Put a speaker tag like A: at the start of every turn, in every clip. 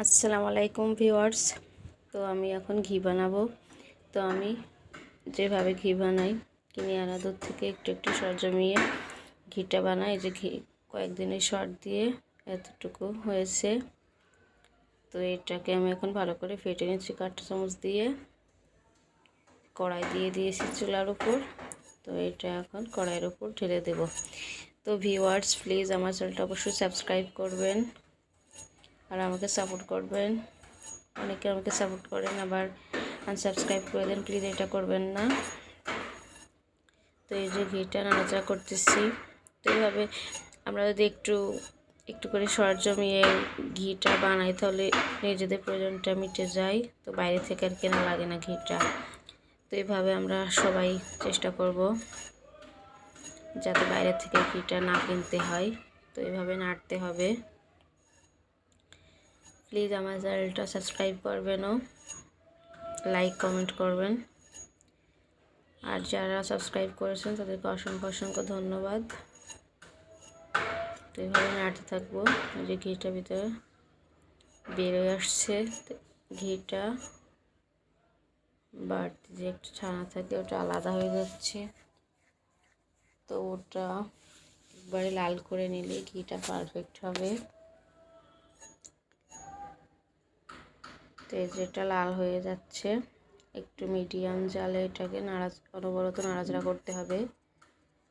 A: আসসালামু আলাইকুম ভিউয়ার্স। তো আমি এখন ঘি বানাবো। তো আমি যেভাবে ঘি বানাই, কিনে আনা দুধ থেকে একটু একটু সর জমিয়ে ঘিটা বানাই। যে ঘি কয়েকদিনের সর দিয়ে এতটুকু হয়েছে। তো এটাকে আমি এখন ভালো করে ফেটে নিচ্ছি কাঠটা চামচ দিয়ে। কড়াই দিয়ে দিয়েছি চুলার উপর। তো এটা এখন কড়াইয়ের উপর ঢেলে দেব। তো ভিউয়ার্স, প্লিজ আমার চ্যানেলটা অবশ্যই সাবস্ক্রাইব করবেন। আর আমাকে সাপোর্ট করবেন। অনেকে আমাকে সাপোর্ট করেন, আবার আনসাবস্ক্রাইব করে দেন প্লিজ এটা করবেন না। তো এই যে ঘিটা নাড়াচাড়া করতেছি। তো এইভাবে আমরা যদি একটু একটু করে সর জমিয়ে ঘিটা বানাই, তাহলে নিজেদের প্রয়োজনটা মিটে যায়। তো বাইরে থেকে আর কেনা লাগে না ঘিটা। তো এইভাবে আমরা সবাই চেষ্টা করব যাতে বাইরে থেকে ঘিটা না কিনতে হয়। তো এইভাবে নাড়তে হবে। প্লিজ আমার চ্যানেলটা সাবস্ক্রাইব করবেনও লাইক, কমেন্ট করবেন। আর যারা সাবস্ক্রাইব করেছেন, তাদেরকে অসংখ্য অসংখ্য ধন্যবাদ। তো এইভাবে নাড়তে থাকব। যে ঘিটা ভিতরে বেরোয় আসছে ঘিটা। বাড়তি যে একটু ছানা থাকে, ওটা আলাদা হয়ে যাচ্ছে। তো ওটা একবারে লাল করে নিলে ঘিটা পারফেক্ট হবে। তেজটা লাল হয়ে যাচ্ছে। একটু মিডিয়াম জালে এটাকে নাড়া অনবরত নাড়াচাড়া করতে হবে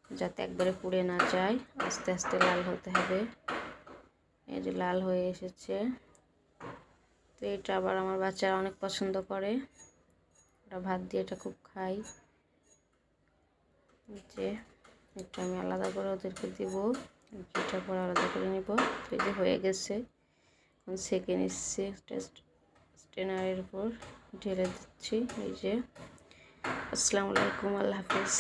A: যাতে একবারে পুড়ে না যায়। আস্তে আস্তে লাল হতে হবে। এই যে লাল হয়ে এসেছে। তো এটা আবার আমার বাচ্চারা অনেক পছন্দ করে। ওরা ভাত দিয়ে এটা খুব খাই যে এটা আমি আলাদা করে ওদেরকে দিব। ঘিটা পর আলাদা করে নেব। তো যে হয়ে গেছে। এখন সেকে নিচ্ছে টেস্ট স্টেনারের উপর ঢেলে দিচ্ছি এই যে। আসসালামু আলাইকুম আল্লাহ হাফিজ।